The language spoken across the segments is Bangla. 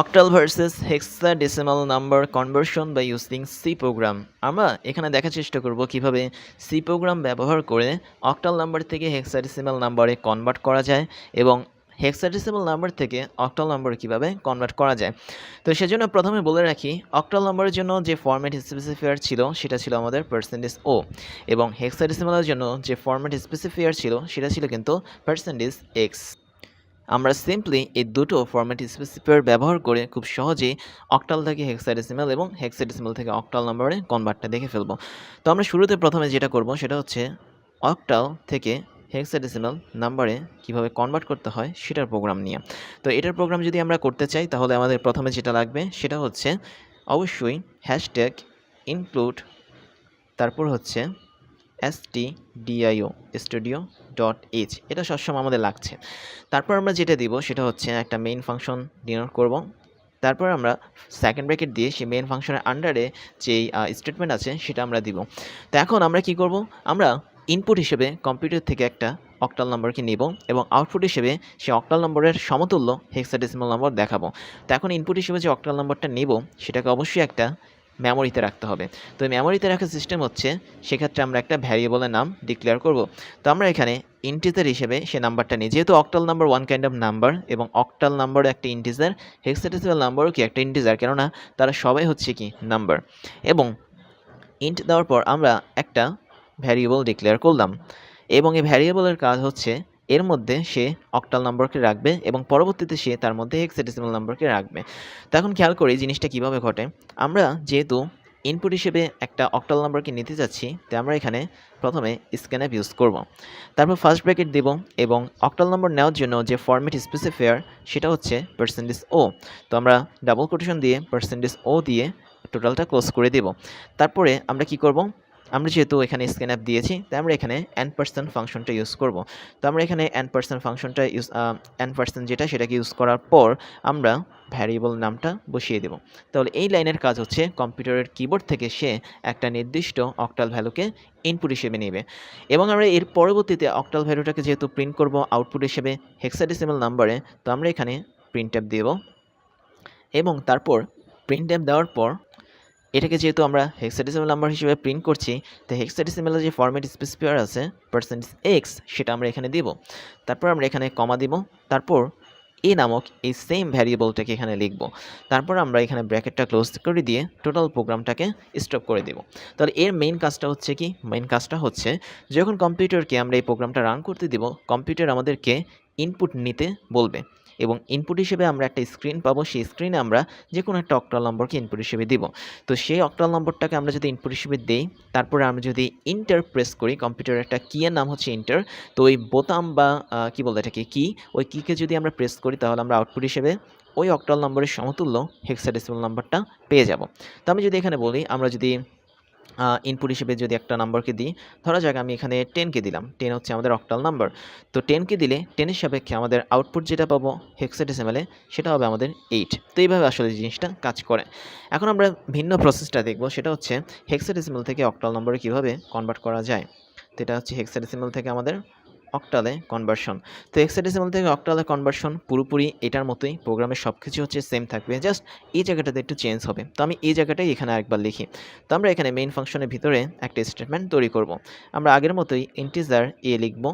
Octal versus hexadecimal number conversion by using C program আমরা এখানে দেখার চেষ্টা করব কীভাবে সি প্রোগ্রাম ব্যবহার করে অক্টাল নাম্বার থেকে হেক্সাডেসিমাল নাম্বারে কনভার্ট করা যায় এবং হেক্সা হেক্সাডেসিমাল নাম্বার থেকে অক্টাল নাম্বার কীভাবে কনভার্ট করা যায়। তো সেজন্য প্রথমে বলে রাখি, অক্টাল নাম্বারের জন্য যে ফরম্যাট স্পেসিফায়ার ছিল, সেটা ছিল আমাদের পার্সেন্টেজ ও এবং হেক্সাডেসিমালের জন্য যে ফরম্যাট স্পেসিফায়ার ছিল, সেটা ছিল কিন্তু পার্সেন্টেজ এক্স আমরা সিম্পলি এই দুটো ফরম্যাট স্পেসিফায়ার ব্যবহার করে খুব সহজেই অক্টাল থেকে হেক্সাডেসিমাল এবং হেক্সাডেসিমাল থেকে অক্টাল নাম্বারে কনভার্টটা দেখে ফেলব। তো আমরা শুরুতে প্রথমে যেটা করব সেটা হচ্ছে অক্টাল থেকে হেক্সাডেসিমাল নাম্বারে কীভাবে কনভার্ট করতে হয় সেটার প্রোগ্রাম নিয়ে। তো এটার প্রোগ্রাম যদি আমরা করতে চাই তাহলে আমাদের প্রথমে যেটা লাগবে সেটা হচ্ছে অবশ্যই হ্যাশট্যাগ ইনক্লুড তারপর হচ্ছে S T D I O studio dot H এটা সবসময় আমাদের লাগছে। তারপর আমরা যেটা দিব সেটা হচ্ছে একটা মেইন ফাংশন ডিনোট করব। তারপর আমরা সেকেন্ড ব্র্যাকেট দিয়ে সেই মেইন ফাংশনের আন্ডারে যেই স্টেটমেন্ট আছে সেটা আমরা দিব। তো এখন আমরা কি করব? আমরা ইনপুট হিসেবে কম্পিউটার থেকে একটা অক্টাল নম্বরকে নিব এবং আউটপুট হিসেবে সে অক্টাল নম্বরের সমতুল্য হেক্সাডেসিমাল নম্বর দেখাবো। তো এখন ইনপুট হিসেবে যে অক্টাল নম্বরটা নিব, সেটাকে অবশ্যই একটা মেমোরিতে রাখতে হবে। তো মেমোরিতে রাখার সিস্টেম হচ্ছে, সেক্ষেত্রে আমরা একটা ভ্যারিয়েবলের নাম ডিক্লেয়ার করব। তো আমরা এখানে ইন্টিজার হিসেবে সে নাম্বারটা নিই। যেহেতু octal number one kind of number এবং অক্টাল নাম্বারও একটা ইন্টিজার হেক্সাডেসিমাল নাম্বারও কি একটা ইন্টিজার কেননা তারা সবাই হচ্ছে কি নাম্বার এবং ইন্ট দেওয়ার পর আমরা একটা ভ্যারিয়েবল ডিক্লেয়ার করলাম। এবং এই ভ্যারিয়েবলের কাজ হচ্ছে এর মধ্যে সে অক্টাল নম্বরকে রাখবে এবং পরবর্তীতে সে তার মধ্যে হেক্সাডেসিমাল নম্বরকে রাখবে। তো এখন খেয়াল করি জিনিসটা কীভাবে ঘটে। আমরা যেহেতু ইনপুট হিসেবে একটা অক্টাল নম্বরকে নিতে যাচ্ছি তো আমরা এখানে প্রথমে স্ক্যানঅ্যাপ ইউজ করব। তারপর ফার্স্ট ব্র্যাকেট দেব এবং অক্টাল নম্বর নেওয়ার জন্য যে ফরম্যাট স্পেসিফায়ার সেটা হচ্ছে পার্সেন্টেজ ও তো আমরা ডাবল কোটেশন দিয়ে পার্সেন্টেজ ও দিয়ে টোটালটা ক্লোজ করে দেব। তারপরে আমরা কি করব? আমরা যেহেতু এখানে স্ক্যান অ্যাপ দিয়েছি, তাই আমরা এখানে অ্যান পার্সেন্ট ফাংশনটা ইউজ করব। তো আমরা এখানে অ্যান পার্সেন্ট ফাংশনটা ইউজ অ্যান পার্সেন্ট যেটা সেটাকে ইউজ করার পর আমরা ভ্যারিয়েবল নামটা বসিয়ে দেব। তাহলে এই লাইনের কাজ হচ্ছে কম্পিউটারের কিবোর্ড থেকে সে একটা নির্দিষ্ট অক্টাল ভ্যালুকে ইনপুট হিসেবে নেবে। এবং আমরা এর পরবর্তীতে অক্টাল ভ্যালুটাকে যেহেতু প্রিন্ট করব আউটপুট হিসেবে হেক্সাডেসিমাল নাম্বারে তো আমরা এখানে প্রিন্ট অ্যাপ দেব। এবং তারপর প্রিন্ট অ্যাপ দেওয়ার পর এটাকে যেহেতু আমরা হেক্সাডেসিমাল নাম্বার হিসেবে প্রিন্ট করছি, তো হেক্সাডেসিমালের যে ফরম্যাট স্পেসিফায়ার আছে পার্সেন্টেজ এক্স সেটা আমরা এখানে দিব। তারপর আমরা এখানে কমা দিব। তারপর এ নামক এই সেম ভ্যারিয়েবলটাকে এখানে লিখব। তারপর আমরা এখানে ব্র্যাকেটটা ক্লোজ করে দিয়ে টোটাল প্রোগ্রামটাকে স্টপ করে দেব। তাহলে এর মেইন কাজটা হচ্ছে কি? মেইন কাজটা হচ্ছে, যখন কম্পিউটারকে আমরা এই প্রোগ্রামটা রান করতে দিব কম্পিউটার আমাদেরকে ইনপুট নিতে বলবে। এবং ইনপুট হিসেবে আমরা একটা স্ক্রিন পাবো। সেই স্ক্রিনে আমরা যে কোনো একটা অক্টাল নম্বরকে ইনপুট হিসেবে দিব। তো সেই অক্টাল নম্বরটাকে আমরা যদি ইনপুট হিসেবে দেই, তারপরে আমরা যদি ইন্টার প্রেস করি কম্পিউটারের একটা কিয়ের নাম হচ্ছে ইন্টার তো ওই বোতাম বা কি বলতে এটাকে কি ওই কিকে যদি আমরা প্রেস করি, তাহলে আমরা আউটপুট হিসেবে ওই অক্টাল নম্বরের সমতুল্য হেক্সাডেসিমাল নাম্বারটা পেয়ে যাব। তো আমি যদি এখানে বলি, আমরা যদি ইনপুট হিসেবে যদি একটা নাম্বারকে দিই, ধরা যাক আমি এখানে টেনকে দিলাম। টেন হচ্ছে আমাদের অক্টাল নাম্বার তো টেনকে দিলে টেনের সাপেক্ষে আমাদের আউটপুট যেটা পাবো হেক্সাডেসিমালে সেটা হবে আমাদের এইট তো এইভাবে আসলে জিনিসটা কাজ করে। এখন আমরা ভিন্ন প্রসেসটা দেখব। সেটা হচ্ছে হেক্সাডেসিমাল থেকে অক্টাল নম্বরে কীভাবে কনভার্ট করা যায়। তো এটা হচ্ছে হেক্সাডেসিমাল থেকে আমাদের অক্টালে কনভার্সন তো হেক্সাডেসিমাল থেকে অক্টালে কনভার্সন পুরোপুরি এটার মতোই। প্রোগ্রামের সব কিছু হচ্ছে সেম থাকবে। জাস্ট এই জায়গাটাতে একটু চেঞ্জ হবে। তো আমি এই জায়গাটাই এখানে আরেকবার লিখি। তো আমরা এখানে মেইন ফাংশনের ভিতরে একটা স্টেটমেন্ট তৈরি করব। আমরা আগের মতোই ইন্টিজার এ লিখব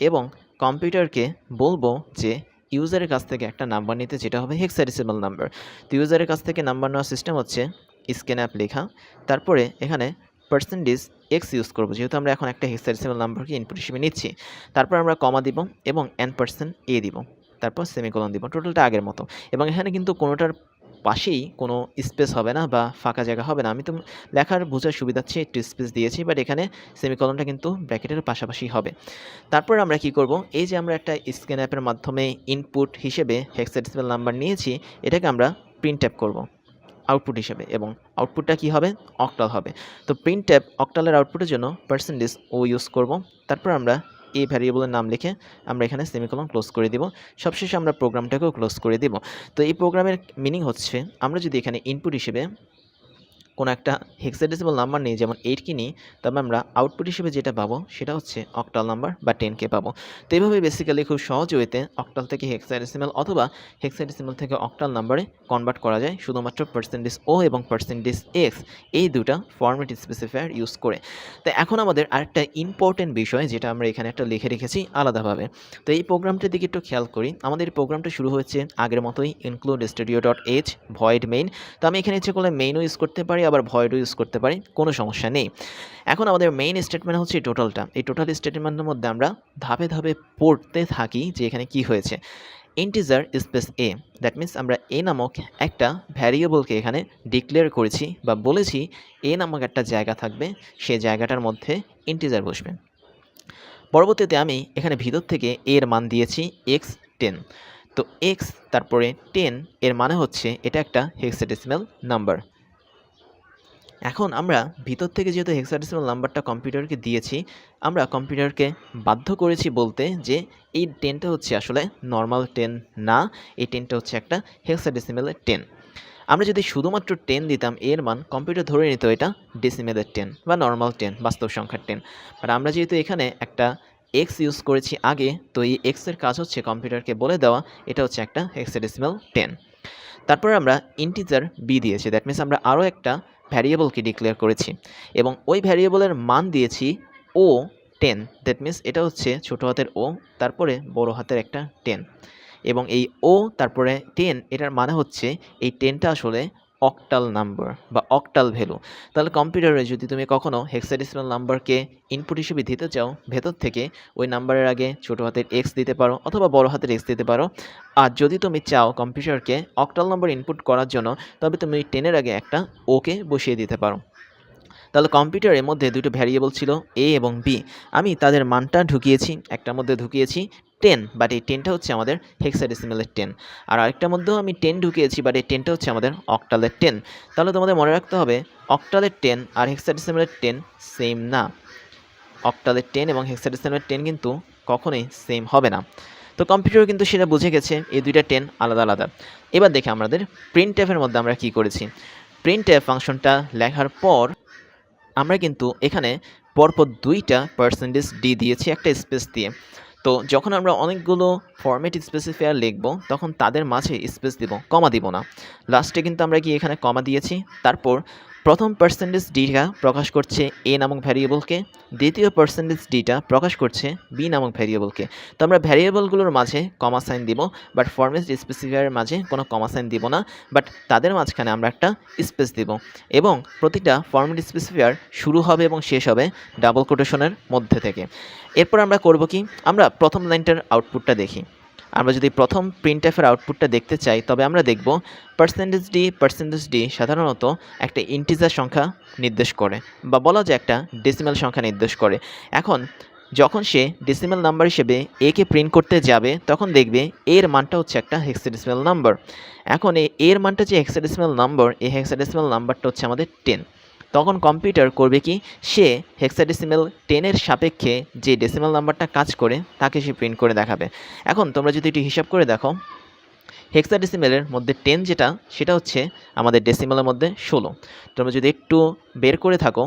এবং কম্পিউটারকে বলব যে ইউজারের কাছ থেকে একটা নাম্বার নিতে, যেটা হবে হেক্সাডেসিমাল নাম্বার তো ইউজারের কাছ থেকে নাম্বার নেওয়ার সিস্টেম হচ্ছে স্ক্যান অ্যাপ লেখা। তারপরে এখানে পার্সেন্টেজ এক্স ইউজ করব, যেহেতু আমরা এখন একটা হেক্সাডেসিমাল নাম্বারকে ইনপুট হিসেবে নিচ্ছি, তারপর আমরা কমা দিব এবং এন পার্সেন্ট এ দিব, তারপর সেমিকোলন দিব টোটালটা আগের মতো। এবং এখানে কিন্তু কোনোটার পাশেই কোনো স্পেস হবে না বা ফাঁকা জায়গা হবে না। আমি তো লেখার বোঝার সুবিধার্থে একটু স্পেস দিয়েছি বাট এখানে সেমিকলনটা কিন্তু ব্র্যাকেটের পাশাপাশি হবে। তারপর আমরা কি করব? এই যে আমরা একটা স্ক্যান অ্যাপের মাধ্যমে ইনপুট হিসেবে হেক্সাডেসিমাল নাম্বার নিয়েছি, এটাকে আমরা প্রিন্ট অ্যাপ করব। আউটপুট হিসেবে এবং আউটপুটটা কি হবে? অক্টাল হবে। তো প্রিন্ট ট্যাব অক্টালের আউটপুটের জন্য পার্সেন্টেজ ও ইউজ করব। তারপর আমরা এই ভ্যারিয়েবলের নাম লিখে আমরা এখানে সেমিকলন ক্লোজ করে দিব। সবশেষে আমরা প্রোগ্রামটাকেও ক্লোজ করে দিব। তো এই প্রোগ্রামের মিনিং হচ্ছে আমরা যদি এখানে ইনপুট হিসেবে কোনো একটা হেক্সাডেসিমাল নাম্বার নিই যেমন এইটকে নিই, তবে আমরা আউটপুট হিসেবে যেটা পাবো সেটা হচ্ছে অক্টাল নাম্বার বা টেনকে পাবো। তো এইভাবে বেসিক্যালি খুব সহজ ওয়েতে অক্টাল থেকে হেক্সাডেসিমাল অথবা হেক্সাডেসিমাল থেকে অক্টাল নাম্বারে কনভার্ট করা যায়, শুধুমাত্র পার্সেন্টেজ ও এবং পার্সেন্টেজ এক্স এই দুটা ফর্মেট স্পেসিফায়ার ইউজ করে। তো এখন আমাদের আরেকটা ইম্পর্টেন্ট বিষয়, যেটা আমরা এখানে একটা লিখে রেখেছি আলাদাভাবে। তো এই প্রোগ্রামটার দিকে একটু খেয়াল করি, আমাদের প্রোগ্রামটা শুরু হয়েছে আগের মতোই include studio dot h void main তো আমি এখানে ইচ্ছে করলে মেইনও ইউজ করতে পারি আবার ভয়েডও ইউজ করতে পারি, কোনো সমস্যা নেই। এখন আমাদের মেইন স্টেটমেন্ট হচ্ছে টোটালটা এই টোটাল স্টেটমেন্টের মধ্যে আমরা ধাপে ধাপে পড়তে থাকি যে এখানে কি হয়েছে। Integer space a that means আমরা এ নামক একটা ভ্যারিয়েবলকে এখানে ডিক্লেয়ার করেছি বা বলেছি এ নামক একটা জায়গা থাকবে, সেই জায়গাটার মধ্যে ইন্টিজার বসবে। পরবর্তীতে আমি এখানে ভিতর থেকে এর মান দিয়েছি এক্স টেন তো এক্স তারপরে টেন এর মানে হচ্ছে এটা একটা হেক্সাডেসিমাল নাম্বার এখন আমরা ভিতর থেকে যেহেতু হেক্সাডেসিমাল নাম্বারটা কম্পিউটারকে দিয়েছি, আমরা কম্পিউটারকে বাধ্য করেছি বলতে যে এই টেনটা হচ্ছে আসলে নর্মাল টেন না, এই টেনটা হচ্ছে একটা হেক্সাডেসিমেলের টেন আমরা যদি শুধুমাত্র টেন দিতাম, এর মান কম্পিউটার ধরে নিত এটা ডেসিমেলের টেন বা নর্মাল টেন বাস্তব সংখ্যার টেন আর আমরা যেহেতু এখানে একটা এক্স ইউজ করেছি আগে, তো এই এক্সের কাজ হচ্ছে কম্পিউটারকে বলে দেওয়া, এটা হচ্ছে একটা হেক্সাডেসিমেল টেন তারপর আমরা ইন্টিজার বি দিয়েছি দ্যাট মিনস আমরা আরও একটা ভ্যারিয়েবলকে ডিক্লেয়ার করেছি এবং ওই ভ্যারিয়েবলের মান দিয়েছি ও টেন দ্যাট মিন্স এটা হচ্ছে ছোটো হাতের ও তারপরে বড় হাতের একটা টেন এবং এই ও তারপরে টেন এটার মানে হচ্ছে এই টেনটা আসলে অক্টাল নাম্বার বা অকটাল ভ্যালু তাহলে কম্পিউটারে যদি তুমি কখনও হেক্সাডেসিমাল নাম্বারকে ইনপুট হিসেবে দিতে চাও, ভেতর থেকে ওই নাম্বারের আগে ছোটো হাতের এক্স দিতে পারো অথবা বড় হাতের এক্স দিতে পারো। আর যদি তুমি চাও কম্পিউটারকে অকটাল নাম্বার ইনপুট করার জন্য, তবে তুমি টেনের আগে একটা ওকে বসিয়ে দিতে পারো। তাহলে কম্পিউটারের মধ্যে দুটো ভ্যারিয়েবল ছিল এ এবং বি আমি তাদের মানটা ঢুকিয়েছি, একটার মধ্যে ঢুকিয়েছি টেন বাট এই টেনটা হচ্ছে আমাদের হেক্সাডেসিমেলের টেন আর আরেকটার মধ্যেও আমি টেন ঢুকিয়েছি বাট এই টেনটা হচ্ছে আমাদের অক্টালের টেন তাহলে তোমাদের মনে রাখতে হবে অক্টালের টেন আর হেক্সাডেসিমেলের টেন সেম না। অক্টালের টেন এবং হেক্সাডেসিমেলের টেন কিন্তু কখনোই সেম হবে না। তো কম্পিউটার কিন্তু সেটা বুঝে গেছে, এই দুইটা টেন আলাদা আলাদা। এবার দেখে আমাদের প্রিন্ট ট্যাপের মধ্যে আমরা কি করেছি। প্রিন্ট ট্যাপ ফাংশনটা লেখার পর আমরা কিন্তু এখানে পরপর দুইটা পার্সেন্টেজ ডি দিয়েছি একটা স্পেস দিয়ে। তো যখন আমরা অনেকগুলো ফরম্যাট স্পেসিফায়ার লিখব, তখন তাদের মাঝে স্পেস দিব কমা দিব না। লাস্টে কিন্তু আমরা কি এখানে কমা দিয়েছি? তারপর প্রথম পার্সেন্টেজ ডিটা প্রকাশ করছে এ নামক ভ্যারিয়েবলকে, দ্বিতীয় পার্সেন্টেজ ডিটা প্রকাশ করছে বি নামক ভ্যারিয়েবলকে। তো আমরা ভ্যারিয়েবলগুলোর মাঝে কমা সাইন দিব বাট ফরম্যাট স্পেসিফায়ারের মাঝে কোনো কমা সাইন দিব না বাট তাদের মাঝখানে আমরা একটা স্পেস দিব। এবং প্রতিটা ফরম্যাট স্পেসিফায়ার শুরু হবে এবং শেষ হবে ডাবল কোটেশনের মধ্যে থেকে। এরপর আমরা করব কি? আমরা প্রথম লাইনটার আউটপুটটা দেখি। আমরা যদি প্রথম প্রিন্ট এফের আউটপুটটা দেখতে চাই, তবে আমরা দেখব পার্সেন্টেজ ডি পার্সেন্টেজ ডি সাধারণত একটা ইন্টিজার সংখ্যা নির্দেশ করে, বা বলা যায় একটা ডেসিমেল সংখ্যা নির্দেশ করে। এখন, যখন সে ডেসিমেল নাম্বার হিসেবে একে প্রিন্ট করতে যাবে, তখন দেখবে এর মানটা হচ্ছে একটা হেক্সাডেসিমেল নাম্বার এখন এর মানটা যে হেক্সাডেসিমেল নাম্বার এই হেক্সাডেসিমেল নাম্বারটা হচ্ছে আমাদের টেন তখন কম্পিউটার করবে কি, সে হেক্সাডেসিমেল টেনের সাপেক্ষে যে ডেসিমেল নাম্বারটা কাজ করে, তাকে সে প্রিন্ট করে দেখাবে। এখন তোমরা যদি একটু হিসাব করে দেখো হেক্সাডেসিমেলের মধ্যে টেন যেটা, সেটা হচ্ছে আমাদের ডেসিমেলের মধ্যে ষোলো। তোমরা যদি একটু বের করে থাকো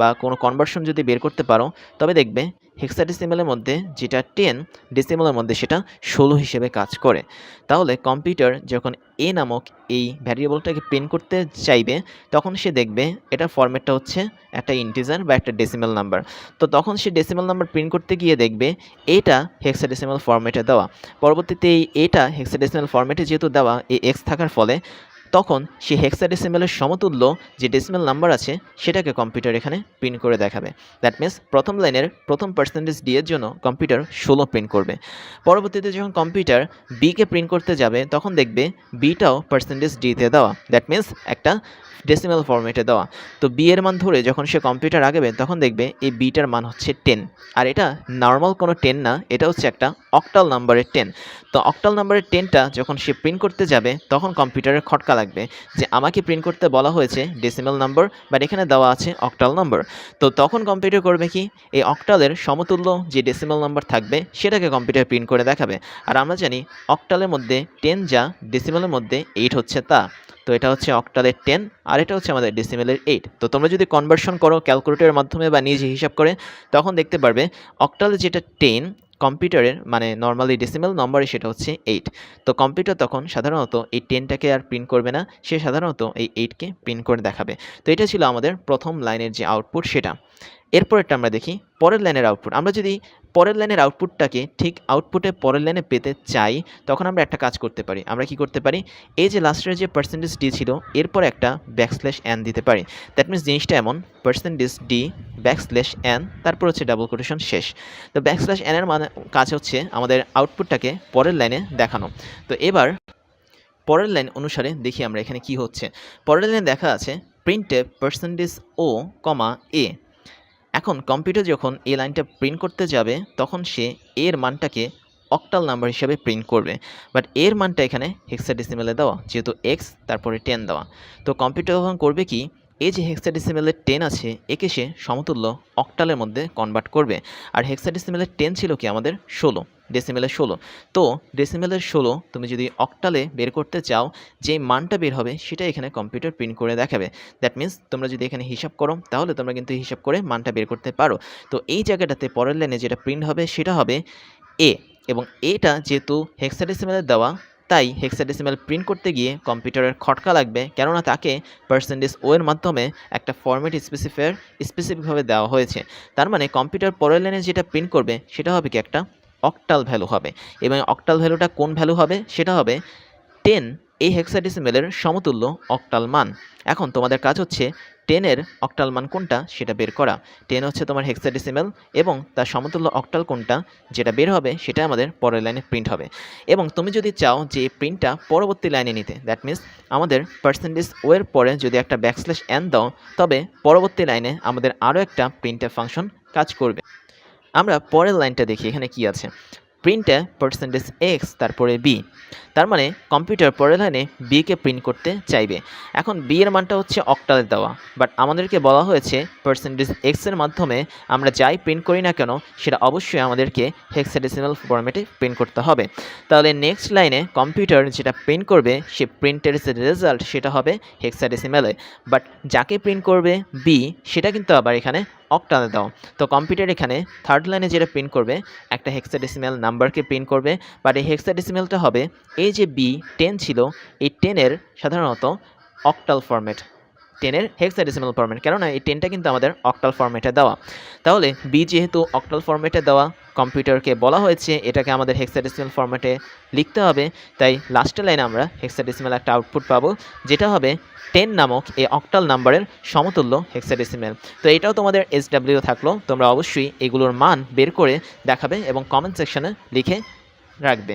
বা কোনো কনভার্সন যদি বের করতে পারো, তবে দেখবে হেক্সাডেসিমেলের মধ্যে যেটা টেন ডেসিমেলের মধ্যে সেটা ষোলো হিসেবে কাজ করে। তাহলে কম্পিউটার যখন এ নামক এই ভ্যারিয়েবলটাকে প্রিন্ট করতে চাইবে, তখন সে দেখবে এটা ফরম্যাটটা হচ্ছে একটা ইন্টিজার বা একটা ডেসিমেল নাম্বার তো তখন সে ডেসিমেল নাম্বার প্রিন্ট করতে গিয়ে দেখবে এটা হেক্সাডেসিমেল ফরম্যাটে দেওয়া। পরবর্তীতে এই এটা হেক্সাডেসিমেল ফরম্যাটে যেহেতু দেওয়া, এই এক্স থাকার ফলে তখন সে হেক্সা হেক্সাডেসিমেলের সমতুল্য যে ডেসিমেল নাম্বার আছে, সেটাকে কম্পিউটার এখানে প্রিন্ট করে দেখাবে। দ্যাট মিনস প্রথম লাইনের প্রথম পার্সেন্টেজ ডি এর জন্য কম্পিউটার ষোলো প্রিন্ট করবে। পরবর্তীতে যখন কম্পিউটার বিকে প্রিন্ট করতে যাবে, তখন দেখবে বিটাও পার্সেন্টেজ ডিতে দেওয়া। দ্যাট মিন্স একটা ডেসিমেল ফরম্যাটে দেওয়া। তো বি এর মান ধরে যখন সে কম্পিউটার আগাবে, তখন দেখবে এই বিটার মান হচ্ছে টেন আর এটা নর্মাল কোনো টেন না, এটা হচ্ছে একটা অক্টাল নাম্বারের টেন তো অক্টাল নাম্বারের টেনটা যখন সে প্রিন্ট করতে যাবে, তখন কম্পিউটারের খটকা লাগবে যে আমাকে প্রিন্ট করতে বলা হয়েছে ডেসিমেল নাম্বার বাট এখানে দেওয়া আছে অক্টাল নাম্বার তো তখন কম্পিউটার করবে কি? এই অক্টালের সমতুল্য যে ডেসিমেল নাম্বার থাকবে, সেটাকে কম্পিউটার প্রিন্ট করে দেখাবে। আর আমরা জানি অক্টালের মধ্যে টেন যা ডেসিমেলের মধ্যে এইট হচ্ছে তা। তো এটা হচ্ছে অক্টালের টেন, আর এটা হচ্ছে আমাদের ডেসিমেলের এইট তো তোমরা যদি কনভার্সন করো ক্যালকুলেটরের মাধ্যমে বা নিজে হিসাব করে, তখন দেখতে পারবে অক্টালে যেটা টেন কম্পিউটারের মানে নর্মালি ডেসিমেল নম্বরে সেটা হচ্ছে এইট তো কম্পিউটার তখন সাধারণত এই টেনটাকে আর প্রিন্ট করবে না, সে সাধারণত এই এইটকে প্রিন্ট করে দেখাবে। তো এটা ছিল আমাদের প্রথম লাইনের যে আউটপুট সেটা। এরপরেরটা আমরা দেখি পরের লাইনের আউটপুট আমরা যদি পরের লাইনের আউটপুটটাকে ঠিক আউটপুটে পরের লাইনে পেতে চাই, তখন আমরা একটা কাজ করতে পারি। আমরা কি করতে পারি? এই যে লাস্টের যে পার্সেন্টেজ ডি ছিল, এরপর একটা ব্যাকস্ল্যাশ এন দিতে পারি। দ্যাট মিনস জিনিসটা এমন পার্সেন্টেজ ডি ব্যাকস্ল্যাশ এন তারপর হচ্ছে ডাবল কোটেশন শেষ। তো ব্যাকস্ল্যাশ এনের মানে কাজ হচ্ছে আমাদের আউটপুটটাকে পরের লাইনে দেখানো। তো এবার পরের লাইন অনুসারে দেখি আমরা এখানে কি হচ্ছে। পরের লাইনে দেখা আছে প্রিন্টে পার্সেন্টেজ ও কমা এ এখন কম্পিউটার যখন এই লাইনটা প্রিন্ট করতে যাবে, তখন সে এর মানটাকে অক্টাল নাম্বার হিসাবে প্রিন্ট করবে। বাট এর মানটা এখানে হেক্সাডেসিমেলে দেওয়া, যেহেতু এক্স তারপরে টেন দেওয়া। তো কম্পিউটার তখন করবে কি, এই যে হেক্সাডেসিমেলের টেন আছে, একে সে সমতুল্য অক্টালের মধ্যে কনভার্ট করবে। আর হেক্সাডেসিমেলের টেন ছিল কি আমাদের ষোলো। ডেসিমেলের ষোলো। তো ডেসিমেলের ষোলো তুমি যদি অক্টালে বের করতে চাও যে মানটা বের হবে সেটা এখানে কম্পিউটার প্রিন্ট করে দেখাবে। দ্যাট মিন্স তোমরা যদি এখানে হিসাব করো, তাহলে তোমরা কিন্তু হিসাব করে মানটা বের করতে পারো। তো এই জায়গাটাতে পরের লাইনে যেটা প্রিন্ট হবে সেটা হবে এ এবং এটা যেহেতু হেক্সাডেসিমেলের দেওয়া, তাই হেক্সাডেসিমেল প্রিন্ট করতে গিয়ে কম্পিউটারের খটকা লাগবে। কেননা তাকে পার্সেন্টেজ ও এর মাধ্যমে একটা ফরম্যাট স্পেসিফায়ার স্পেসিফিকভাবে দেওয়া হয়েছে। তার মানে কম্পিউটার পরের লাইনে যেটা প্রিন্ট করবে, সেটা হবে কি একটা অক্টাল ভ্যালু হবে। এবং অক্টাল ভ্যালুটা কোন ভ্যালু হবে? সেটা হবে টেন এই হেক্সাডেসিমেলের সমতুল্য অক্টাল মান। এখন তোমাদের কাজ হচ্ছে টেনের অক্টাল মান কোনটা সেটা বের করা। টেন হচ্ছে তোমার হেক্সাডেসিমেল এবং তার সমতুল্য অক্টাল কোনটা যেটা বের হবে সেটা আমাদের পরের লাইনে প্রিন্ট হবে। এবং তুমি যদি চাও যে প্রিন্টটা পরবর্তী লাইনে নিতে দ্যাট মিন্স আমাদের পার্সেন্টেজ ওয়ের পরে যদি একটা ব্যাকস্ল্যাশ এন দাও, তবে পরবর্তী লাইনে আমাদের আরও একটা প্রিন্টের ফাংশন কাজ করবে। আমরা পরের লাইনটা দেখি, এখানে কি আছে? প্রিন্টে পার্সেন্টেজ এক্স তারপরে বি তার মানে কম্পিউটার পরের লাইনে বিকে প্রিন্ট করতে চাইবে। এখন বি এর মানটা হচ্ছে অক্টালে দেওয়া। বাট আমাদেরকে বলা হয়েছে পার্সেন্টেজ এক্সের মাধ্যমে আমরা যাই প্রিন্ট করি না কেন, সেটা অবশ্যই আমাদেরকে হেক্সাডেসিমাল ফরম্যাটে প্রিন্ট করতে হবে। তাহলে নেক্সট লাইনে কম্পিউটার যেটা প্রিন্ট করবে, সে প্রিন্টের যে রেজাল্ট সেটা হবে হেক্সাডেসিমেলে বাট যাকে প্রিন্ট করবে বি সেটা কিন্তু আবার এখানে অক্টালে দাও। তো কম্পিউটার এখানে থার্ড লাইনে যেটা প্রিন্ট করবে, একটা হেক্সাডেসিমেল নাম্বারকে প্রিন্ট করবে বাট এই হেক্সাডেসিমেলটা হবে এই যে বি টেন ছিল, এই টেনের সাধারণত অক্টাল ফরম্যাট টেনের হেক্সাডেসিমাল ফরম্যাট কেননা এই টেনটা কিন্তু আমাদের অক্টাল ফরম্যাটে দেওয়া। তাহলে বি যেহেতু অক্টাল ফরম্যাটে দেওয়া কম্পিউটারকে বলা হয়েছে, এটাকে আমাদের হেক্সাডেসিমাল ফরম্যাটে লিখতে হবে। তাই লাস্টের লাইনে আমরা হেক্সাডেসিমাল একটা আউটপুট পাবো, যেটা হবে টেন নামক এই অক্টাল নাম্বারের সমতুল্য হেক্সাডেসিমেল তো এটাও তোমাদের এস ডাব্লিউ থাকল, তোমরা অবশ্যই এগুলোর মান বের করে দেখাবে এবং কমেন্ট সেকশনে লিখে রাখবে।